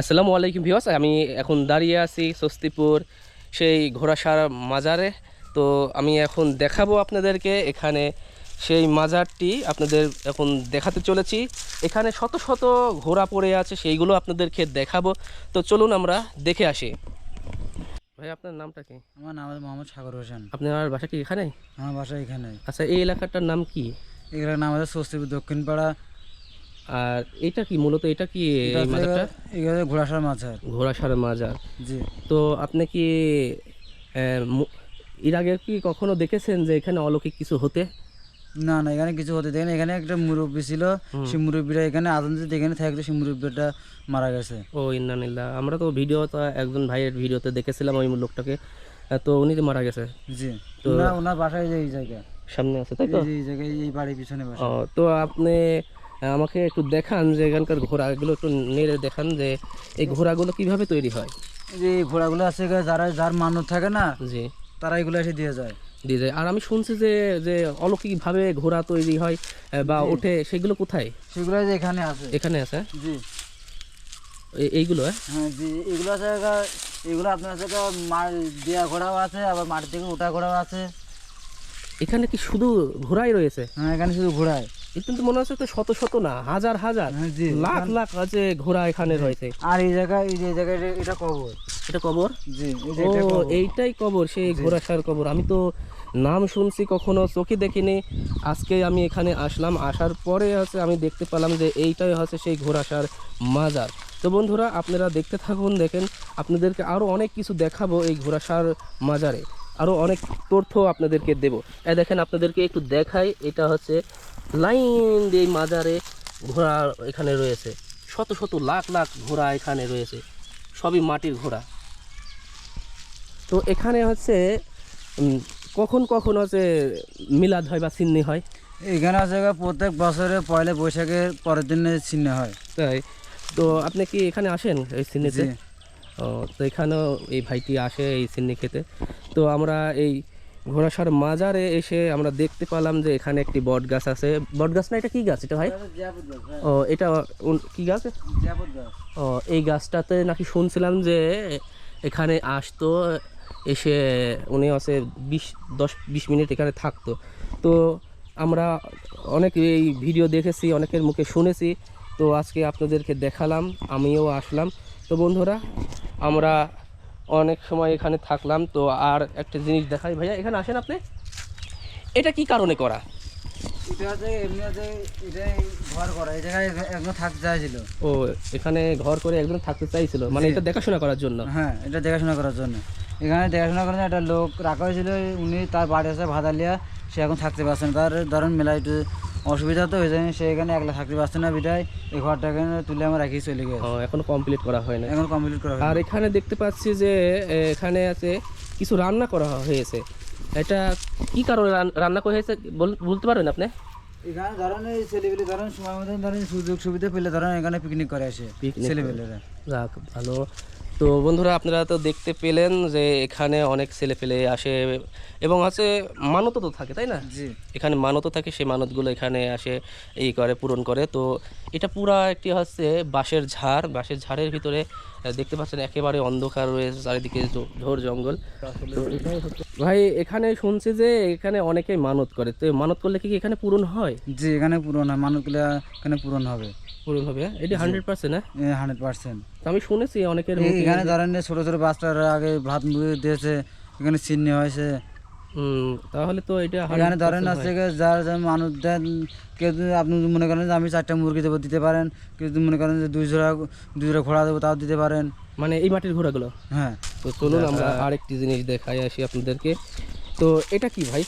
আসসালামু আলাইকুম ভিওস আমি এখন দাঁড়িয়ে আছি স্বস্তিপুর সেই ঘোড়াসার মাজারে। তো আমি এখন দেখাবো আপনাদেরকে এখানে সেই মাজারটি আপনাদের এখন দেখাতে চলেছি। এখানে শত শত ঘোড়া পড়ে আছে সেইগুলো আপনাদেরকে দেখাবো। তো চলুন আমরা দেখে আসি। ভাই আপনার নামটা কি? আমার নাম মোহাম্মদ সাগর হোসেন। আপনার বাসা কি এখানে? আমার বাসা এখানে। আচ্ছা এই এলাকাটার নাম কি? এখানে নাম আছে স্বস্তিপুর দক্ষিণ পাড়া আর এটা কি মূলত এটা কি মাজারটা? এখানে ঘোড়াসার মাঝার ঘোড়াসার মাজার। জি। তো আপনি কি এর আগে কি কখনো দেখেছেন যে এখানে অলৌকিক কিছু হতে? না না এখানে কিছু হতে দেখেন। এখানে একটা মুরব্বী ছিল সেই মুরব্বীরা এখানে আদান যদি এখানে থাকতো সেই মুরব্বীটা মারা গেছে। ও ইন্নানিল্লা আমরা তো ভিডিও তো একজন ভাইয়ের ভিডিওতে দেখেছিলাম ওই লোকটাকে। তো উনি তো মারা গেছে। জি। ওনার ওনার বাসায় যে এই জায়গায়। সামনে আছে তাই তো? এই জায়গায় এই বাড়ির পিছনে বাসা। তো আপনি আমাকে একটু দেখান যে এখানকার ঘোড়াগুলো একটু নেড়ে দেখান যে এই ঘোড়াগুলো কীভাবে তৈরি হয়। যে এই ঘোড়াগুলো আছে যারা যার মানত থাকে না জি। তারা এগুলো এসে দিয়ে যায়। দিয়ে যায়। আর আমি শুনছি যে যে অলৌকিকভাবে ঘোড়া তৈরি হয় বা ওঠে সেগুলো কোথায়? সেগুলো যে এখানে আছে। এখানে আছে? জি। এইগুলো হ্যাঁ? হ্যাঁ জি। এগুলো আছে এগুলো আপনার মার দেয়া ঘোড়াও আছে আবার মাটি থেকে ওঠা ঘোড়াও আছে। এখানে কি শুধু ঘোড়াই রয়েছে? হ্যাঁ এখানে শুধু ঘোড়ায় কিন্তু মনে হচ্ছে তো শত শত না হাজার হাজার হ্যাঁ লাখ লাখ আছে ঘোড়া এখানে রয়েছে। আর এই জায়গায় এই যে জায়গায় এটা- কবর। এটা কবর? জি ও এইটাই কবর সেই ঘোড়াসার কবর। আমি তো নাম শুনছি কখনো চোখে দেখিনি। আজকে আমি এখানে আসলাম আসার পরে হচ্ছে আমি দেখতে পেলাম যে এইটাই হচ্ছে সেই ঘোড়াসার মাজার। তো বন্ধুরা আপনারা দেখতে থাকুন দেখেন আপনাদেরকে আরও অনেক কিছু দেখাবো এই ঘোড়াসার মাজারে। আরও অনেক তথ্য আপনাদেরকে দেবো। এ দেখেন আপনাদেরকে একটু দেখাই এটা হচ্ছে লাইন দিয়ে মাজারে ঘোড়া এখানে রয়েছে। শত শত লাখ লাখ ঘোড়া এখানে রয়েছে। সবই মাটির ঘোড়া। তো এখানে হচ্ছে কখন কখন হচ্ছে মিলাদ হয় বা সিন্নি হয়? এখানে আছে প্রত্যেক বছরে পয়লা বৈশাখের পরের দিনে চিহ্ন হয়। তাই। তো আপনি কি এখানে আসেন এই সিন্নিতে ও তো এখানেও এই ভাইটি আসে এই সিন্নি খেতে। তো আমরা এই ঘোড়াসার মাজারে এসে আমরা দেখতে পেলাম যে এখানে একটি বট গাছ আছে। বট গাছ না, এটা কি গাছ? এটা ভাই? ও, এটা কি গাছ? ও, এই গাছটাতে নাকি শুনছিলাম যে এখানে আসতো, এসে উনি আছে বিশ, দশ, বিশ মিনিট এখানে থাকতো। তো আমরা অনেক এই ভিডিও দেখেছি, অনেকের মুখে শুনেছি। তো আজকে আপনাদেরকে দেখালাম, আমিও আসলাম। তো বন্ধুরা, আমরা অনেক সময় এখানে থাকলাম তো আর একটা জিনিস দেখাই। ভাইয়া এখানে আসেন আপনি। এটা কি কারণে করা? এটা আছে এটাই ঘর করা এই জায়গায় একদম থাকতে চাইছিল। ও এখানে ঘর করে একজন থাকতে চাইছিল? মানে এটা দেখাশোনা করার জন্য? হ্যাঁ এটা দেখাশোনা করার জন্য। এখানে দেখাশোনা করার জন্য একটা লোক রাখা হয়েছিল উনি তার বাড়ি আছে ভাদালিয়া। সে এখন থাকতে পারছে না। তার ধরেন মেলা একটু অসুবিধা তো হয়ে যায় সে এখানে একলা থাকতে পারছে না বিদায়। এই ঘরটা এখানে তুলে আমরা রাখি চলে গেছে। এখনও কমপ্লিট করা হয় না এখন কমপ্লিট করা হয়েছে। আর এখানে দেখতে পাচ্ছি যে এখানে আছে কিছু রান্না করা হয়েছে। এটা কি কারণে রান্না করা হয়েছে? বলতে পারবেন আপনি? এখানে ধরেন এই ছেলেবেলে ধরেন সময় মতো ধরেন সুযোগ সুবিধা পেলে ধরেন এখানে পিকনিক করে আসে ছেলেবেলেরা যাক ভালো। তো বন্ধুরা আপনারা তো দেখতে পেলেন যে এখানে অনেক ছেলে পেলে আসে এবং আছে মানত তো থাকে তাই না? জি। এখানে মানত থাকে সেই মানতগুলো এখানে আসে এই করে পূরণ করে। তো এটা পুরা একটি হচ্ছে বাঁশের ঝাড়। বাঁশের ঝাড়ের ভিতরে দেখতে পাচ্ছেন একেবারে অন্ধকার রয়েছে চারিদিকে ঝোর জঙ্গল। ভাই এখানে শুনছি যে এখানে অনেকে মানত করে। তো মানত করলে কি এখানে পূরণ হয়? যে এখানে পূরণ হয়। মানত করলে এখানে পূরণ হবে। পূরণ হবে হ্যাঁ? এটি হান্ড্রেড পার্সেন্ট হ্যাঁ? হান্ড্রেড পার্সেন্ট তো আমি শুনেছি অনেকের এখানে ধরেন ছোট ছোট বাচ্চারা আগে ভাত মুড়ি দিয়েছে এখানে চিহ্ন হয়েছে তাহলে তো এটা এখানে ধরেন আছে যার মানুষ দেন কেউ আপনি মনে করেন যে আমি চারটা মুরগি দেবো দিতে পারেন কেউ মনে করেন যে দুই জোড়া দুই জোড়া ঘোড়া দেবো তাও দিতে পারেন। মানে এই মাটির ঘোড়াগুলো? হ্যাঁ। তো চলুন আমরা আরেকটি জিনিস দেখাই আসি আপনাদেরকে। তো এটা কি ভাই?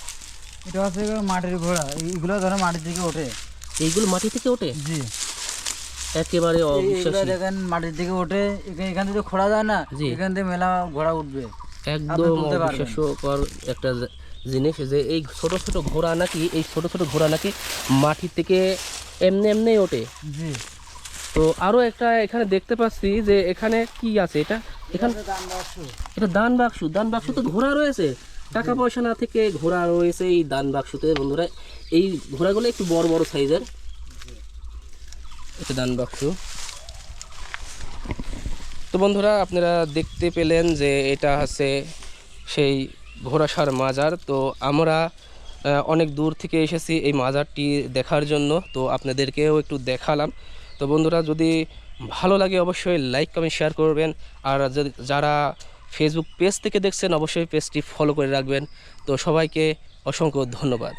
এটা গিয়ে মাটির ঘোড়া। এইগুলো ধরেন মাটির দিকে ওঠে। এইগুলো মাটি থেকে ওঠে? জি। একেবারে অবিশ্বাসী। দেখেন মাটির দিকে ওঠে। এখান থেকে খোড়া যায় না। এখান থেকে মেলা ঘোড়া উঠবে। একদম। অবিশ্বাস্যকর একটা জিনিস যে এই ছোট ছোট ঘোড়া নাকি এই ছোট ছোট ঘোড়া নাকি মাটি থেকে এমনি এমনি ওঠে। তো আরও একটা এখানে দেখতে পাচ্ছি যে এখানে কি আছে এটা? এখানে এটা দান বাক্স। দান বাক্স। তো ঘোড়া রয়েছে। টাকা পয়সা না থেকে ঘোড়া রয়েছে এই দান বাক্সতে বন্ধুরা। এই ঘোড়াগুলো একটু বড় বড় সাইজের। এটা দান বাক্স। তো বন্ধুরা, আপনারা দেখতে পেলেন যে এটা আছে সেই ঘোড়াসার মাজার। তো আমরা অনেক দূর থেকে এসেছি এই মাজারটি দেখার জন্য, তো আপনাদেরকেও একটু দেখালাম। তো বন্ধুরা, যদি ভালো লাগে অবশ্যই লাইক, কমেন্ট, শেয়ার করবেন। আর যারা ফেসবুক পেজ থেকে দেখছেন, অবশ্যই পেজটি ফলো করে রাখবেন। তো সবাইকে অসংখ্য ধন্যবাদ।